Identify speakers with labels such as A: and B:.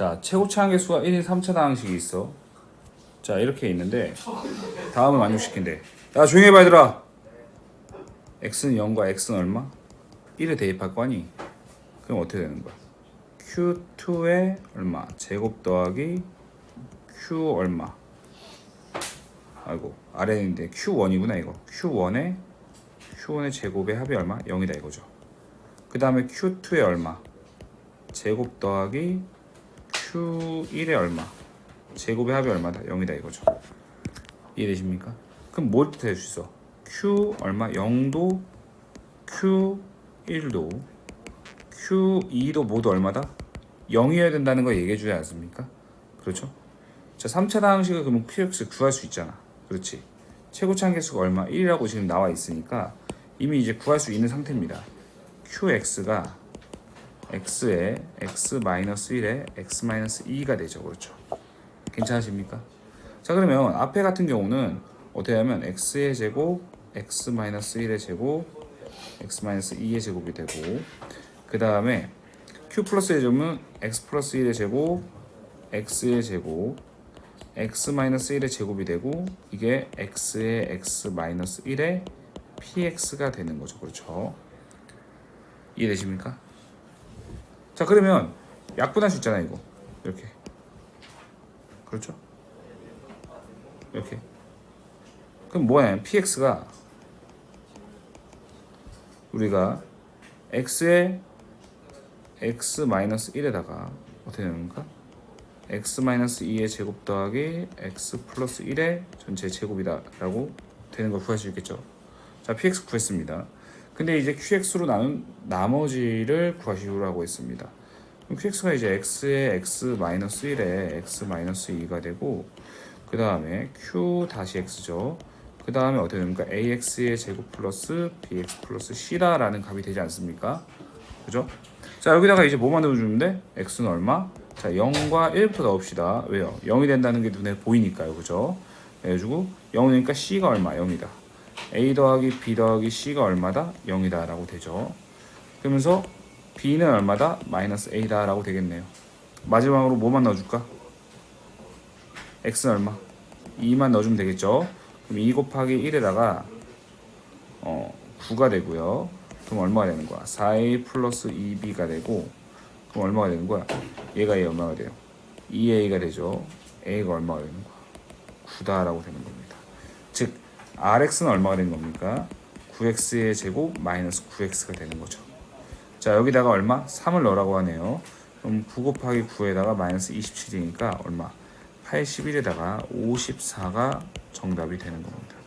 A: 자, 최고치 한계수가 1인 3차 다항식이 있어. 자, 이렇게 있는데 다음을 만족시킨대. 야, 조용히 해봐 얘들아. x는 0과 x는 얼마? 1에 대입할 거 아니? 그럼 어떻게 되는 거야? q2에 얼마? 제곱 더하기 q 얼마? 아이고 아래인데 q1이구나 이거 q1에 q1의 제곱의 합이 얼마? 0이다 이거죠 그 다음에 q2에 얼마? 제곱 더하기 q1에 얼마? 제곱의 합이 얼마다? 0이다 이거죠 이해되십니까? 그럼 뭘 뜻할 수 있어? q 얼마? 0도 q1도 q2도 모두 얼마다? 0이어야 된다는 거 얘기해 주지 않습니까? 그렇죠? 자, 3차 다항식을 그러면 qx 구할 수 있잖아. 그렇지? 최고치 한계수가 얼마? 1이라고 지금 나와 있으니까 이미 이제 구할 수 있는 상태입니다. qx가 x에 x-1에 x-2가 되죠. 그렇죠? 괜찮으십니까? 자, 그러면 앞에 같은 경우는 어떻게 하면 x의 제곱, x-1의 제곱, x-2의 제곱이 되고 그 다음에 q 플러스의 제곱은 x 플러스 1의 제곱, x의 제곱, x-1의 제곱이 되고 이게 x의 x-1의 px가 되는 거죠. 그렇죠? 이해되십니까? 자 그러면 약분할 수 있잖아요 이거. 이렇게. 그렇죠? 이렇게. 그럼 뭐냐 px가 우리가 x의 x-1에다가 어떻게 되는가? x-2의 제곱 더하기 x 플러스 1의 전체 제곱이다 라고 되는 걸 구할 수 있겠죠. 자 px 구했습니다 근데 이제 qx로 나눈 나머지를 구하시라고 했습니다 qx가 이제 x의 x-1에 x-2가 되고 그 다음에 q 다시 그 다음에 어떻게 됩니까 ax의 제곱 플러스 bx 플러스 c다라는 값이 되지 않습니까 그죠? 자 여기다가 이제 뭐 만들어주는데 x는 얼마? 자 0과 1부터 넣읍시다 왜요? 0이 된다는 게 눈에 보이니까요 그죠? 그래가지고 0이니까 c가 얼마? 0이다 a 더하기 b 더하기 c가 얼마다? 0이다 라고 되죠 그러면서 b는 얼마다? 마이너스 a다 라고 되겠네요 마지막으로 뭐만 넣어줄까? x는 얼마? 2만 넣어주면 되겠죠 그럼 2 곱하기 1에다가 어 9가 되고요 그럼 얼마가 되는 거야? 4a 플러스 2b가 되고 그럼 얼마가 되는 거야? 얘가 얘 얼마가 돼요? 2a가 되죠. a가 얼마가 되는 거야? 9다라고 되는 겁니다. 즉 rx는 얼마가 되는 겁니까? 9x의 제곱 마이너스 9x가 되는 거죠. 자 여기다가 얼마? 3을 넣으라고 하네요. 그럼 9 곱하기 9에다가 마이너스 27이니까 얼마? 81에다가 54가 정답이 되는 겁니다.